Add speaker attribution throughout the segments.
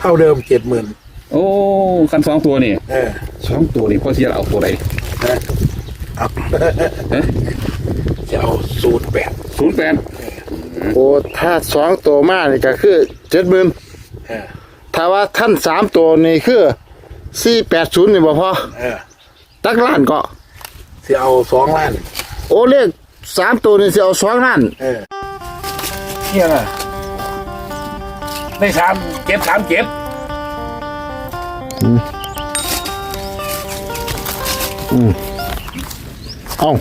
Speaker 1: เท่าเดิมเจ็ดหมื่น
Speaker 2: โอ้คันสองตัวนี่
Speaker 1: เออ
Speaker 2: สองตัวนี่พ่อเสียเอาตัวไหน
Speaker 1: นะเอา
Speaker 2: เอ๊ะ
Speaker 1: จะเอาศูนย์แปด
Speaker 2: ศูนย์แปด
Speaker 3: โอ้ถ้าสองตัวมานี่ก็คือเจ็ดหมื่น
Speaker 1: เออ
Speaker 3: ถ้าว่าท่านสามตัวนี่คือสี่แปดศูนย์นี่บ่พอ
Speaker 1: เออ
Speaker 3: ตักล้านก็
Speaker 1: จะเอาสองล้าน
Speaker 3: โอ้เลขสามตัวนี่สิเอาสองล้าน
Speaker 1: เออเนี่ยนะ ได้สามเจ็ดสามเจ็ด
Speaker 3: เอ้า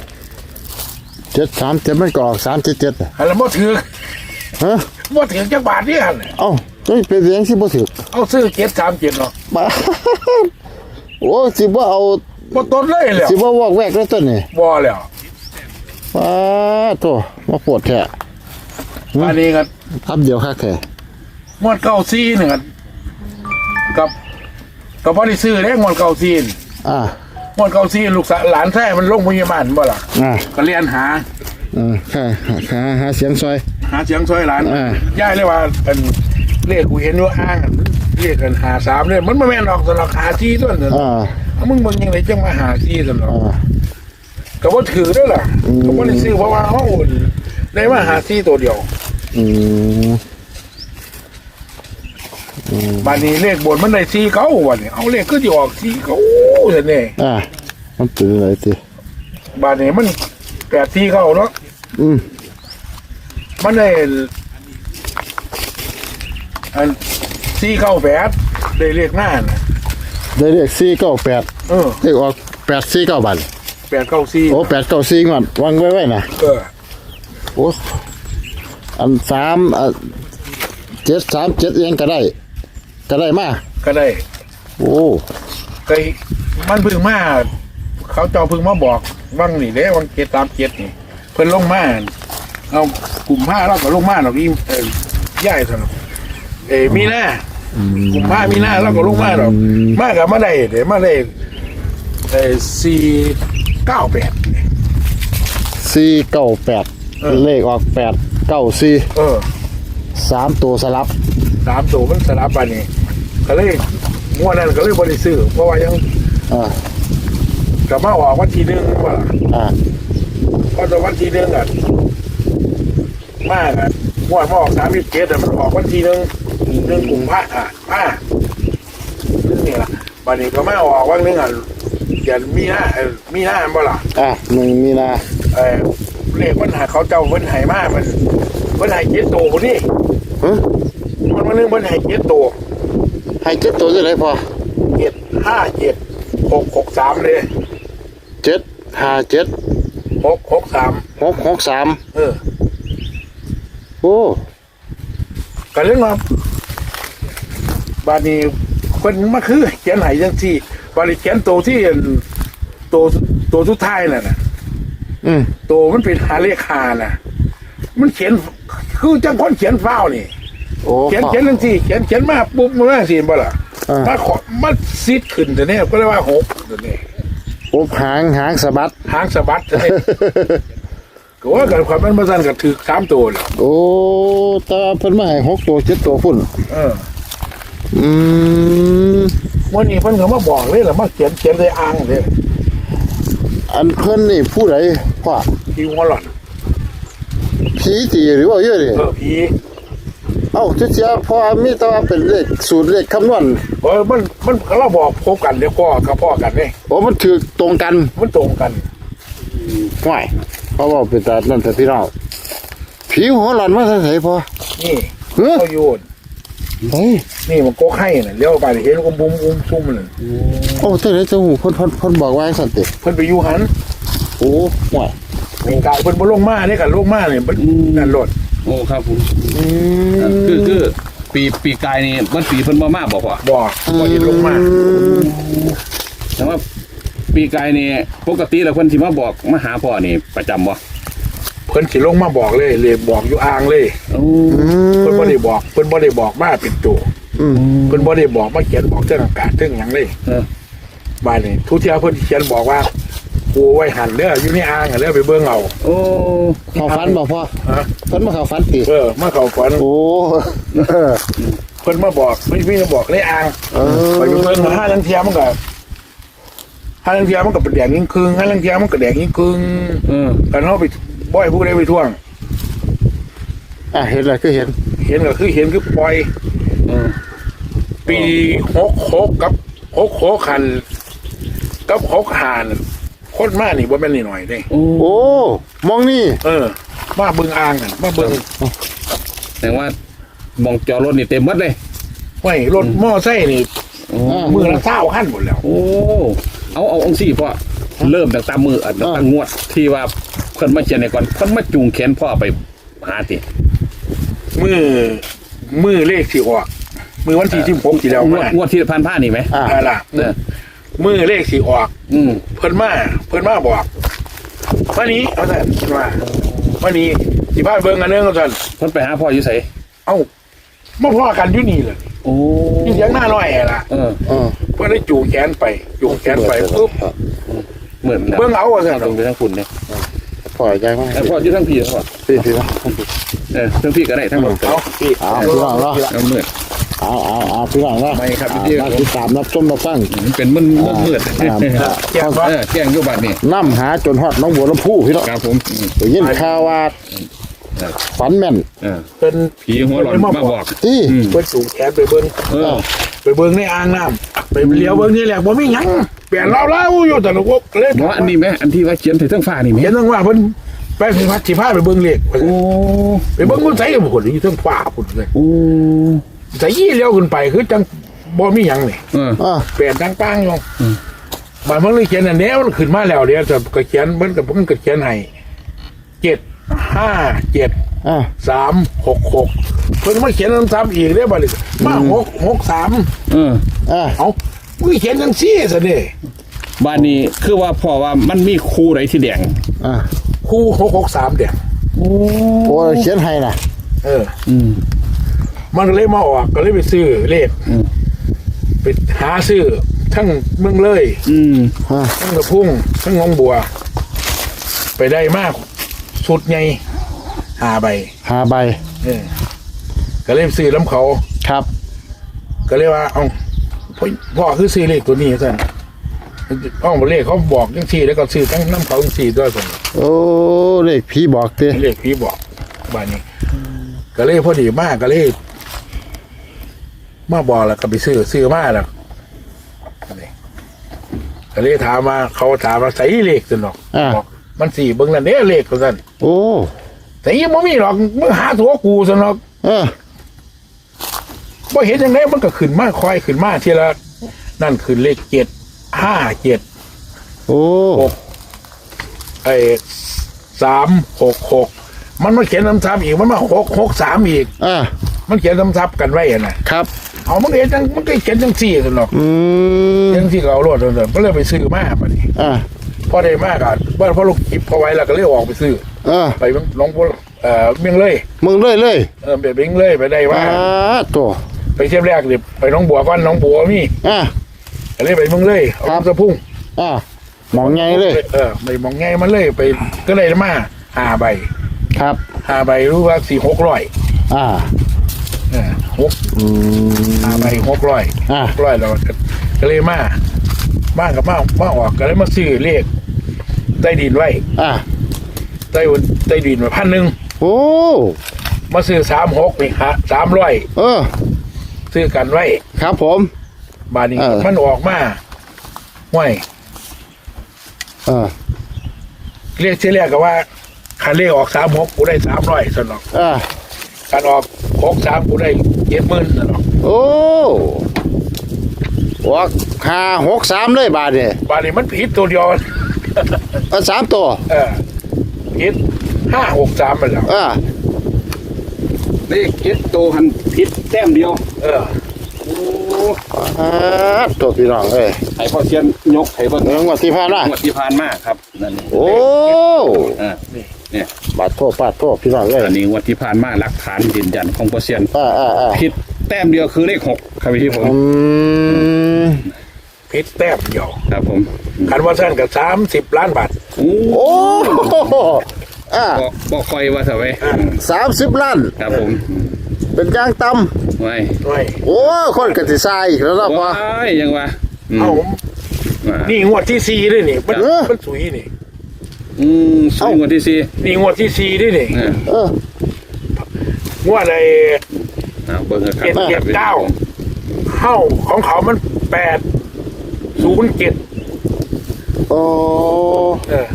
Speaker 3: เจ็ดสามเจ็ดมันก็ออกสามเจ็ดเจ็ดน่ะ
Speaker 1: แล้วบ่ถือ
Speaker 3: ฮะ
Speaker 1: บ่ถือจักบาทเนี่ยหั่นน่ะ
Speaker 3: เอ้าจะเป็นเสียงสิบ่ถือ
Speaker 1: เอาซื้อเจ็ดสามเจ็ดเนาะ
Speaker 3: มาโอ้สิบ่เอา
Speaker 1: บ่ต้นเลยแล้ว
Speaker 3: สิบ่วอกแวกแล้วต้นนี่
Speaker 1: บ่แล้ว
Speaker 3: ว้าโตมาปวดแท้
Speaker 1: อันนี้ก็
Speaker 3: ทับเดียวคักแท้
Speaker 1: งวดเก้าซีนี่ก็กับกับบ่ได้ซื้อเด้งวดเก้าซีน
Speaker 3: อ่าง
Speaker 1: วดเก้าซีลูกสาวหลานแท้มันลงพยาบาลบ่ล่ะ
Speaker 3: อ่า
Speaker 1: ก็เรียนหา
Speaker 3: อ่าค่ะหาหาหาเสียงซอย
Speaker 1: หาเสียงช่วยหลาน
Speaker 3: อ่า
Speaker 1: ย่ายเลยว่าอันเรียกกูเห็นว่าอ้างอันเรียกกันหาสามเลยมันไม่แม่นหรอกสำหรับหาซีต้นนั่น
Speaker 3: อ่า
Speaker 1: เอามึงมึงยังไงจังมาหาซีสำหรับ
Speaker 3: อ่า
Speaker 1: ก็ว่าถือด้วยล่ะ
Speaker 3: อืม
Speaker 1: ก็ว่าได้ซื้อเพราะว่าเขาอุ่นได้มาหาซีตัวเดียว
Speaker 3: อืม
Speaker 1: บานนี้เลขบนมันได้ซีเก้าวันนี้เอาเลขก็จะออกซีเก้าเห็นไหม
Speaker 3: อ่ามันเป็นอะไรติ
Speaker 1: บานนี้มันแปดซีเก้าเนาะ
Speaker 3: อืม
Speaker 1: มันได้อันซีเก้าแปดได้เลขหน้าน่ะ
Speaker 3: ได้เลขสี่เก้าแปด
Speaker 1: เออ
Speaker 3: เลขออกแปดสี่เก้าบาท
Speaker 1: แปดเก้าซี
Speaker 3: โอ้แปดเก้าสี่งอนวางไว้ไว้นะ
Speaker 1: เออ
Speaker 3: โอ้อันสามอะเจ็ดสามเจ็ดเองก็ได้ ก็ได้มา
Speaker 1: ก็ได้
Speaker 3: โอ้
Speaker 1: เคยมันเพิ่งมาเขาเจ้าเพิ่งมาบอกว่างนี่เด้วังเจ็ดสามเจ็ดนี่เพิ่นลงมาเอากลุ่มผ้าเราก็ลงมาหรอกอีเอ่อย่ายสนอกเอ้มีหน้ากลุ่มผ้ามีหน้าเราก็ลงมาหรอกมากับมาได้เดี๋ยวมาได้เอ้สี่เก้าแปด
Speaker 3: สี่เก้าแปด
Speaker 1: เออ
Speaker 3: เลขออกแปดเก้าสี่
Speaker 1: เออ
Speaker 3: สามตัวสลับ
Speaker 1: สามตัวมันสลับไปนี่ ก็เลยงวดนั้นก็เลยบริสุทธิ์เพราะว่ายัง
Speaker 3: อ่า
Speaker 1: กลับมาออกวันที่หนึ่งว่า
Speaker 3: อ่า
Speaker 1: เพราะตอนวันที่หนึ่งอะมากอะงวดมาออกสามสิบเจ็ดแต่มันออกวันที่หนึ่งหนึ่งกลุ่มพระอะผ้านี่แหละวันนี้ก็ไม่ออกวันหนึงอะอย่ามีหน้าเอ่อมีหน้าบ่ล่ะ
Speaker 3: อ่าหนึ่งมีนา
Speaker 1: เออเลขมันหาเขาเจ้าเพิ่นใหายมากมันเพิ่นใหายเจ็ดตัวคนนี้
Speaker 3: ฮะ
Speaker 1: มันวันหนึงเพิ่นใหายเจ็ดตัว
Speaker 3: ให้เจ็ดตัวจะได้พอ
Speaker 1: เจ็ดห้าเจ็ดหกหกสามเลย
Speaker 3: เจ็ดห้าเจ็ด
Speaker 1: หกหกสาม
Speaker 3: หกหกสาม
Speaker 1: เออ
Speaker 3: โอ้
Speaker 1: กันเรื่องว่าบาดนี้คนมาคือเขียนใหายจังที่บาดนี้เขียนตัวที่อันตัวตัวสุดท้ายน่ะนะ
Speaker 3: อืม
Speaker 1: ตัวมันเป็นหาเลขหาน่ะ มันเขียนคือจังคนเขียนฟ้าวนี่
Speaker 3: โอ้
Speaker 1: เขียนเขียนจังที่เขียนเขียนมาปุ๊บมันว่าสิบ่ล่ะ
Speaker 3: อ่า
Speaker 1: มาขอมาซิดขึ้นแต่เนี่ยก็เรียกว่าหกแต่เนี่ย
Speaker 3: โอ้หางหางสะบัด
Speaker 1: หางสะบัดแต่เนี่ยก็ว่ากันความมันมาสั่นก็ถือสามตัวเลย
Speaker 3: โอ้แตว่าเพิ่นมาให้หกตัวเจ็ดตัวพุ่น
Speaker 1: เออ
Speaker 3: อืม
Speaker 1: วันนี้เพิ่นก็มาบอกเลยล่ะมาเขียนเขียนเลยอ่างเลย
Speaker 3: อันเพิ่นนี่ผู้ใดพ่อ
Speaker 1: ที่หัวหล่อน
Speaker 3: ผีตีหรือว่าเยอะดิ
Speaker 1: เออผี
Speaker 3: เอ้าเสียๆพอมีแต่ว่าเป็นเลขสูตรเลขคำนวณ
Speaker 1: เออมันมันเราบอกพบกันเดี๋ยวพ่อกับพ่อกันเนี่ย
Speaker 3: โอ้มันถือตรงกัน
Speaker 1: มันตรงกัน
Speaker 3: ห่วยเพราะว่าเป็นตานั่นแต่พี่น้องผีหัวหลอนมาใส่พอ
Speaker 1: นี่
Speaker 3: เฮ้ย
Speaker 1: เขาโยน
Speaker 3: เฮ้ย
Speaker 1: นี่มันโกไข่น่ะเลี้ยวไปเห็นก็บุ้มบุ้มซุ่มน่ะ
Speaker 3: โอ้เท่าไหรเจ้าหูเพ่นเพ่นเพ่นบอกว่าให้สันติ
Speaker 1: เพิ่นไปอยู่หัน
Speaker 3: โอ้ห่วย
Speaker 1: มีกายเพิ่นบ่ลงมาเนี่ยกันลงมาเนี่ยมันนั่นรถ
Speaker 2: โอ้ครับผม
Speaker 3: อืม
Speaker 2: คือคือปีปีกายนี่มันปีเพิ่นบ่มาบอกว่า
Speaker 1: บ่บ่เห็นลงมา
Speaker 2: แต่ว่าปีกายนี่ปกติแล้วเพิ่นสิมาบอกมาหาพ่อนี่ประจำบ่
Speaker 1: เพิ่นสิลงมาบอกเลยเลยบอกอยู่อ่างเลย
Speaker 2: โอ้
Speaker 1: เพิ่นบ่ได้บอกเพิ่นบ่ได้บอกมาเป็นตัว
Speaker 3: อืม
Speaker 1: เพิ่นบ่ได้บอกมาเขียนบอกเรื่องอากาศเรื่องหยังเลย
Speaker 2: เออ
Speaker 1: บ้านนี้ทุกเที่ยเพิ่นเขียนบอกว่า กูไว้หันเด้ออยู่ในอ่างอะเด้อไปเบิ่งเอา
Speaker 2: โอ้
Speaker 3: เขาฟันบอกพ่อ
Speaker 1: ฮะ
Speaker 3: เพิ่นมาเขาฟันติ
Speaker 1: เออมาเข้าฝัน
Speaker 3: โอ้เออ
Speaker 1: เพิ่นมาบอกพี่พี่มาบอกเลยอ่าง
Speaker 3: เอ
Speaker 1: ไป
Speaker 3: อ
Speaker 1: เบิ่งห้าลังเทียมันก็ห้าลังเทียมันก็เป็นแดงยิ่งครึ่งห้าลังเทียมันก็แดงยิ่งครึ่ง
Speaker 2: เออ
Speaker 1: กันเฮาไปบ่อยผู้ใดไปท่วง
Speaker 3: อะเห็นอะไรก็เห็น
Speaker 1: เห็นก็คือเห็นคือปล่อย
Speaker 2: เออ
Speaker 1: ปีหกหกกับหกหกคันกับหกหาน คนมานี่บ่แม่นนี่หน่อยเด้
Speaker 2: โอ้
Speaker 3: โอ้มองนี่
Speaker 1: เออ มาเบิ่งอ่างกันมาเบิ่ง
Speaker 2: แสดงว่าหมองจอดรถนี่เต็มหมดเลย
Speaker 1: ไว้รถมอไซค์นี่
Speaker 2: โอ้
Speaker 1: มือละเท่าขั้นหมดแล้ว
Speaker 2: โอ้เอาเอาองค์สี่พ่อเริ่มตั้งแต่มืออันตั้งแต่งวดที่ว่าเพิ่นมาเขียนในก่อนเพิ่นมาจูงแขนพ่อไปหาติ
Speaker 1: มือมือเลขสิออก มือวันที่ที่ผมที่แล้ว
Speaker 2: งวด
Speaker 1: มาง
Speaker 2: วดที่ผ่านผ่านนี่ไหม
Speaker 3: อะ
Speaker 1: อะไรล่ะ
Speaker 2: เออ
Speaker 1: มือเลขสิออก
Speaker 2: อืม
Speaker 1: เพิ่นมาเพิ่นมาบอกวันนี้เอาสั่นเพิ่นว่าวันนี้สิพาไปเบิ่งกันเด้อเอาสั่น
Speaker 2: เพิ่นไปหาพ่ออยู่ไส
Speaker 1: เอ้ามาพ่อกันอยู่นี่เลย
Speaker 2: โอ้
Speaker 1: อยู่เสียงหน้าน้อยล่ะ
Speaker 2: เออ
Speaker 3: เออ
Speaker 1: เพิ่นได้จูงแขนไปจูงแขนไปปุ๊บ
Speaker 2: เหมือนแล้ว
Speaker 1: เบิ่งเอาว่าซั่น
Speaker 2: ตรงไปทางคุณเนี่ย
Speaker 3: ปล่อยใจมาก
Speaker 2: แต่พ่ออยู่ทางพี่พ่อ
Speaker 3: พี่พี่นะ
Speaker 2: เออทางพี่ก็ได้ทางหมด
Speaker 1: เอาพี่
Speaker 3: เอาพี่น้องเนาะ
Speaker 2: เอามืด
Speaker 3: เอาเอาเอาพี่น้องเนาะ
Speaker 2: ไม่ครับ
Speaker 3: อ่า
Speaker 2: พี่
Speaker 3: มาติดตามรับชมรับฟัง
Speaker 2: มันเป็นมันมืดมืด
Speaker 3: อ่า
Speaker 1: แจ้งว่า
Speaker 2: เออแจ้งอยู่บัดนี่
Speaker 3: น้ำหาจนฮอดน้องบัวลำพูพี่น้อง
Speaker 2: ครับผมอืม
Speaker 3: ได้ยินข่าวว่าฝันแม่น
Speaker 2: เออ
Speaker 1: เพิ่น
Speaker 2: ผีหัวหลอนมาบอก
Speaker 3: ที่
Speaker 2: อืม
Speaker 1: เพิ่นจูงแขนไปเบิ่ง
Speaker 2: เออ
Speaker 1: ไปเบิ่งในอ่างน้ำไปเลี้ยวเบิ่งนี่แหละบ่มีหยังเปลี่ยนเราแล้วอยู่แต่ละพวกเลย
Speaker 2: บอกว่าอันนี้ไหมอันที่ว่าเขียนถึงทั้งฟ้านี่ไหม
Speaker 1: เห็นตั้งว่าเพิ่นไปสิพัดสิพาไปเบิ่งเลข
Speaker 2: โอ้
Speaker 1: ไปเบิ่งมันใส่บ่คนอยู่เทั้งฟ้าพุ่นเลย
Speaker 2: โอ้
Speaker 1: ใส่ยี่เลี้ยวขึ้นไปคือจังบ่มีหยังนี่
Speaker 2: เออ
Speaker 3: อะ
Speaker 1: เปลี่ยนตั้งปังอยู่
Speaker 2: อืม
Speaker 1: บานมันเลยเขียนอันนี้มันขึ้นมาแล้วเดี๋ยวจะก็เขียนมันก็เพิ่นก็เขียนให้เจ็ดห้าเจ็ด
Speaker 3: อะ
Speaker 1: สามหกหกเพิ่นมาเขียนซ้ำๆอีกเด้อบัดนี้มาหกหกสาม
Speaker 2: เออ
Speaker 3: อะ
Speaker 1: เอ้ามึงเขียนจังซี่ซะเด้
Speaker 2: บ้านนี้คือว่าพ่อว่ามันมีครูไหนที่แดง
Speaker 3: อะ
Speaker 1: คู่หกหกสามเด้อ
Speaker 2: โอ้
Speaker 3: โอ้เขียนให้น่ะ
Speaker 1: เออ
Speaker 2: อืม
Speaker 1: มันก็เลยมาออกก็เลยไปซื้อเลข
Speaker 2: อืม
Speaker 1: ไปหาซื้อทั้งเมืองเลย
Speaker 2: อืม
Speaker 3: อะ
Speaker 1: ทั้งกระพุ่งทั้งงองบัว ไปได้มากสุดไงหาใบ
Speaker 3: หาใบ
Speaker 1: เออก็เลยซื้อล้ำเขา
Speaker 3: ครับ
Speaker 1: ก็เลยว่า เอาพ่อพ่อคือซื้อเลขตัวนี้ท่านอ้องเลขเขาบอกจังสี่แล้วก็ซื้อทั้งน้ำเขาจังสี่ด้วยคน
Speaker 3: โอ้เลขพี่บอกเต้
Speaker 1: เลขพี่บอกบ้านนี้ ก็เลยพอดีมากก็เลย มาบอกแล้วก็ไปซื้อซื้อมาแล้วนี่ก็เลยถามมาเขาถามมาใส่เลขสนอก
Speaker 3: อะ
Speaker 1: บอกมันสี่เบิ้งนั่นเด้เลขของท่าน
Speaker 3: โอ้
Speaker 1: แต่ยังไม่มีหรอกมึงหาตัวกูสนอก
Speaker 3: เออ
Speaker 1: บ่เห็นยังไงมันก็ขึ้นมาคอยขึ้นมาทีละนั่นคือเลขเจ็ดห้าเจ็ด
Speaker 3: โอ้
Speaker 1: หก ไอ้สามหกหกมันมาเขียนซ้ำๆอีกมันมาหกหกสามอีก
Speaker 3: อะ
Speaker 1: มันเขียนซ้ำๆกันไว้อะนะครับ เอามันเห็นจังมันก็เขียนจังสี่สนอก
Speaker 3: อืม
Speaker 1: จังสี่ก็เอารถเดินก็เลยไปซื้อมาปะนี่
Speaker 3: อะ
Speaker 1: พอได้มากอะว่าพอลูกคิดพอไว้แล้วก็เลยออกไปซื้อ
Speaker 3: อะ
Speaker 1: ไปน้องพวเอ่อเมียงเลย
Speaker 3: มึงเลยเลย
Speaker 1: เออไปเมียงเลยไปได้ว่า
Speaker 3: อ่าตัว
Speaker 1: ไปเที่ยวแรกเดี๋ยวไปน้องบัวก่อนน้องบัวมี
Speaker 3: อะ
Speaker 1: ก็เลยไปเมืองเลยเอา
Speaker 3: ครับ
Speaker 1: สะพุ่ง
Speaker 3: อะมองไงเลย
Speaker 1: เออไม่มองไงมันเลยไปก็เลยมาหาใบ
Speaker 3: ครับ
Speaker 1: หาใบรู้ว่าสี่หกร้อย
Speaker 3: อะ
Speaker 1: เออหก
Speaker 3: อืม
Speaker 1: หาใบหกร้อย
Speaker 3: อะ
Speaker 1: หกร้อยเราก็ก็เลยมาบ้านกับมามาออกก็เลยมาซื้อเลขใต้ดินไว้
Speaker 3: อะ
Speaker 1: ใต้ใต้ดินมาพันหนึ่ง
Speaker 3: โอ้
Speaker 1: มาซื้อสามหกนี่ฮะสามร้อย
Speaker 3: เออ
Speaker 1: ซื้อกันไว้
Speaker 3: ครับผม
Speaker 1: บานนี้
Speaker 3: เออ
Speaker 1: มันออกมาห้วย
Speaker 3: เออ
Speaker 1: เรียกที่แรกก็ว่าคันเลขออกสามหกกูได้สามร้อยสนอก
Speaker 3: อะ
Speaker 1: การออกหกสามกูได้เจ็ดหมื่นสนอก
Speaker 3: โอ้วักห้าหกสามเลยบาทเนี่ย
Speaker 1: บานนี้มันผิดตัวเดียว
Speaker 3: เออสามตัว
Speaker 1: เออผิดห้าหกสามไปแล้ว
Speaker 3: อะ
Speaker 2: เลขเจ็ดโตวหันพิษแต้มเดียว
Speaker 1: เออ
Speaker 2: โอ้
Speaker 3: อ่าตัวพี่น้องเอ้ย
Speaker 2: ไห้พ่อเชียนยกไห้เบิ้ง
Speaker 3: เรื่องวันที่ผ่านมา
Speaker 2: งวดที่ผ่านมาครับนั่นนี่
Speaker 3: โอ้
Speaker 2: อ่า เนี่ย
Speaker 3: บาดโทษบาดโทษพี่น้องเอ้ย
Speaker 2: อันนี้งวดที่ผ่านมาหลักฐานยืนยันของพ่อเชียน
Speaker 3: อ่าอ่าอ่า
Speaker 2: ผิดแต้มเดียวคือเลขหกครับพี่ผม
Speaker 3: อืม
Speaker 1: ผิดแต้มเดียว
Speaker 2: ครับผม
Speaker 1: คันว่าสั้นกับสามสิบล้านบาท
Speaker 2: โอ้
Speaker 3: โอ้อ่า
Speaker 2: บอกบอกคอยว่าเถอะไว้
Speaker 3: สามสิบล้าน
Speaker 2: ครับผม
Speaker 3: เป็นกลางต่
Speaker 2: ไว้
Speaker 1: ไว้ำ
Speaker 3: โอ้คนกติทรายอีกแล้วล่ะพ่อ
Speaker 2: ว้ายยังว่าอืม
Speaker 1: เอา
Speaker 2: ว่า
Speaker 1: นี่งวดที่สี่ด้วยนี่มัน
Speaker 3: เออ
Speaker 1: มันสุยนี่
Speaker 2: อืมสูงกว่าที่สี่
Speaker 1: นี่งวดที่สี่ด้วยนี่
Speaker 2: เออ
Speaker 3: เออ ง
Speaker 1: วดไอ้
Speaker 2: เอาเบิ่งกันครับ
Speaker 1: เจ็ดเจ็ดเก้าเข้าของเขามันแปดศูนย์เจ็ด
Speaker 3: โอ้
Speaker 1: เออ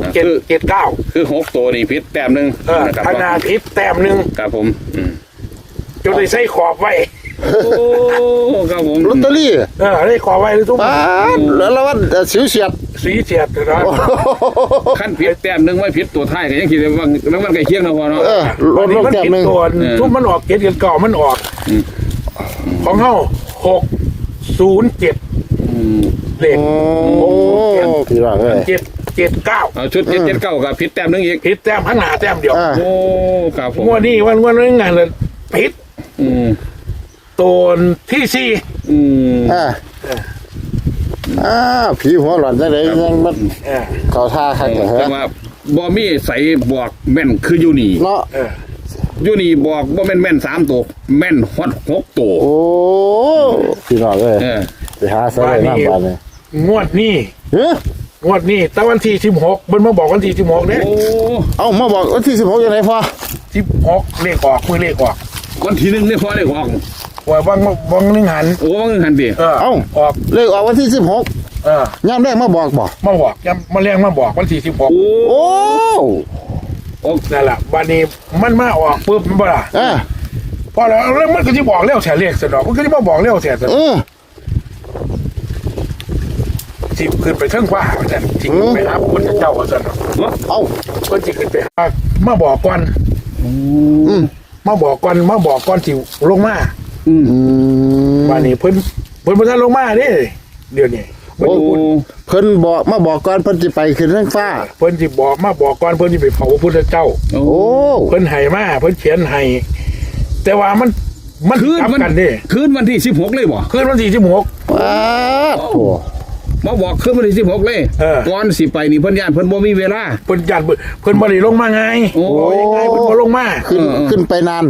Speaker 2: อ่า
Speaker 1: เจ็ด
Speaker 2: คือ
Speaker 1: เจ็ดเก้า
Speaker 2: คือหกตัวนี่พิษแต้มหนึ่ง
Speaker 1: เออ
Speaker 2: นะครับ
Speaker 1: พนาทิพย์แต้มหนึ่ง
Speaker 2: ครับผมอืม
Speaker 1: จนได้ใส่ขอบไว้
Speaker 2: โอ้ครับผม
Speaker 3: ลอตเตอรี่
Speaker 1: เออได้ขอบไว้หรือทุก
Speaker 3: ป้าดแล้วละวันสิวเสียด
Speaker 1: สีเสียดนะ
Speaker 2: ขั้นพิษแต้มหนึ่งไม่พิษตัวท้ายก็ยังคิดว่าแล้วมันใกล้เคียงนะพอเนาะ
Speaker 3: เออลดลง
Speaker 1: มัน
Speaker 3: แต้ม
Speaker 1: ผิด
Speaker 3: หนึ่ง
Speaker 1: ตัว
Speaker 2: เออ
Speaker 1: ทุกมันออกเจ็ดเจ็ดเก้ามันออก
Speaker 2: อืม
Speaker 1: ของเขาหกศูนย์เจ็ด
Speaker 2: อืม
Speaker 1: เลข
Speaker 3: โอ้พี่น้องเอ้ย
Speaker 1: เจ็ดเจ็ดเก้า
Speaker 2: เอาชุดเจ็ดเจ็ดเก้ากับพิษแต้มหนึ่งอีก
Speaker 1: ผิดแต้มข้างหน้าแต้มเดียว
Speaker 3: อ่า
Speaker 2: โอ้ครับผม
Speaker 1: งวดนี้วันวันนึงงานเลยผิด
Speaker 2: อืม
Speaker 1: ตัวที่สี่
Speaker 2: อืม
Speaker 3: อ่าอ่าผีหัวหลอนจังไดยังมัน
Speaker 1: เออ
Speaker 3: เข้าท่าคักเหรอ
Speaker 2: แต่
Speaker 3: ฮะ
Speaker 2: ว่าบอมีใส่บอกแม่นคืออยู่นี่
Speaker 3: เนาะ
Speaker 1: เออ
Speaker 2: อยู่นี่บอกบ่แม่นแม่นสามตัวแม่นฮอดหกตัว
Speaker 3: โอ้พี่น้องเอ้ย
Speaker 2: เออ
Speaker 3: ไปหาซะเลยน้ำบานเลย
Speaker 1: งวดนี้
Speaker 3: เฮ้ย
Speaker 1: งวดนี้แต่วันที่สิบหกมันมาบอกวันที่สิบหกเนี่ย
Speaker 2: โอ้
Speaker 3: เอามาบอกวันที่สิบหกยังไงพ่อ
Speaker 1: สิบหกเลขออกมือเลขออก
Speaker 2: วันที่หนึ่งนี่พอได้ออ ก
Speaker 1: ว่าบางบางนึงหัน
Speaker 2: โอ้ว่าเงินหันดิ
Speaker 1: เออ
Speaker 3: เอ้า
Speaker 1: ออก
Speaker 3: เลขออกวันที่สิบหก
Speaker 1: เออย่า
Speaker 3: มแรกมาบอกบอก
Speaker 1: มาบอกย้ำมาเรียงมาบอกวันที่สิบหก
Speaker 2: โอ้
Speaker 3: โอ้
Speaker 2: โอ้
Speaker 1: นั่นแหละวันนี้มันมาออกปุ๊บมันบ่ล่ะ
Speaker 3: อ่า
Speaker 1: พอแล้วแล้วมันก็จะบอกเร็วแฉเลขสนอกมันก็จะมาบอกเร็วแฉสน
Speaker 3: เอ
Speaker 1: อก
Speaker 3: อ
Speaker 1: สิขึ้นไปเทิงฟ้าว่าซั่นสิขึ้นไปหาพระพุทธเจ้าว่าซั่นเนาะ
Speaker 3: เอ้า
Speaker 1: เพิ่นสิขึ้นไปหามาบอกก่อน
Speaker 3: อืม
Speaker 1: มาบอกก่อนมาบอกก่อนสิลงมา
Speaker 2: อืม
Speaker 3: อืม
Speaker 1: วันนี้เพิ่นเพิ่นบ่ทันลงมาเด้เดี๋ยวนี้เพิ่น
Speaker 2: โอ้
Speaker 1: พูด
Speaker 3: เพิ่นบอกมาบอกก่อนเพิ่นจะไปขึ้นเรื่องฟ้า
Speaker 1: เพิ่นสิบอกมาบอกก่อนเพิ่นสิไปเผาพระพุทธเจ้า
Speaker 2: โอ้
Speaker 3: โอ้
Speaker 1: เพิ่นให้มาเพิ่นเขียนให้แต่ว่ามันมัน
Speaker 2: คืน
Speaker 1: กลับ
Speaker 2: วัน
Speaker 1: กันเด้
Speaker 2: คืนวันที่สิบหกเลยบ่
Speaker 1: คืนวันที่16
Speaker 3: ป้าดโอ้
Speaker 2: มาบอกคืนวันที่สิบหกเลย
Speaker 1: เออ
Speaker 2: ก่อนสิไปนี่เพิ่นย่านเพิ่นบ่มีเวลา
Speaker 1: เพิ่นยันเพิ่นเพิ่นบ่ได้ลงมาไง
Speaker 2: โอ้
Speaker 1: บอกยังไงเพิ่นบ่ลงมา
Speaker 3: ขึ้น
Speaker 2: เออเออ
Speaker 3: ขึ้นไปนาน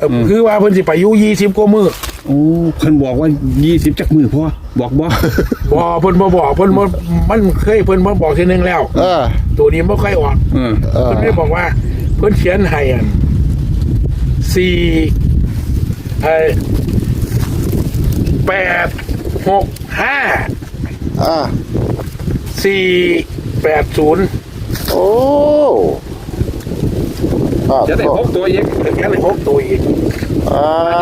Speaker 1: เออคือว่าเพิ่นสิไปอยู่20กว่ามื้อ
Speaker 2: โอ้เพิ่นบอกว่ายี่สิบจักมือพอบอกบ่
Speaker 1: บ่เพิ่นบ่บอกเพิ่นบ่มันเคยเพิ่นบ่บอกทีนึงแล้ว
Speaker 3: เออ
Speaker 1: ตัวนี้บ่ค่อยออก
Speaker 2: เออ
Speaker 3: เออ
Speaker 1: เพิ่นได้บอกว่า เพิ่นเขียนให้อันสี่เอ่อแปดหกห้า
Speaker 3: อ่า
Speaker 1: สี่แปดศูนย์
Speaker 3: โอ้อ่า
Speaker 2: จะได้พบตัวอีก
Speaker 1: แค่เลยหกตัวอีก
Speaker 3: อ่า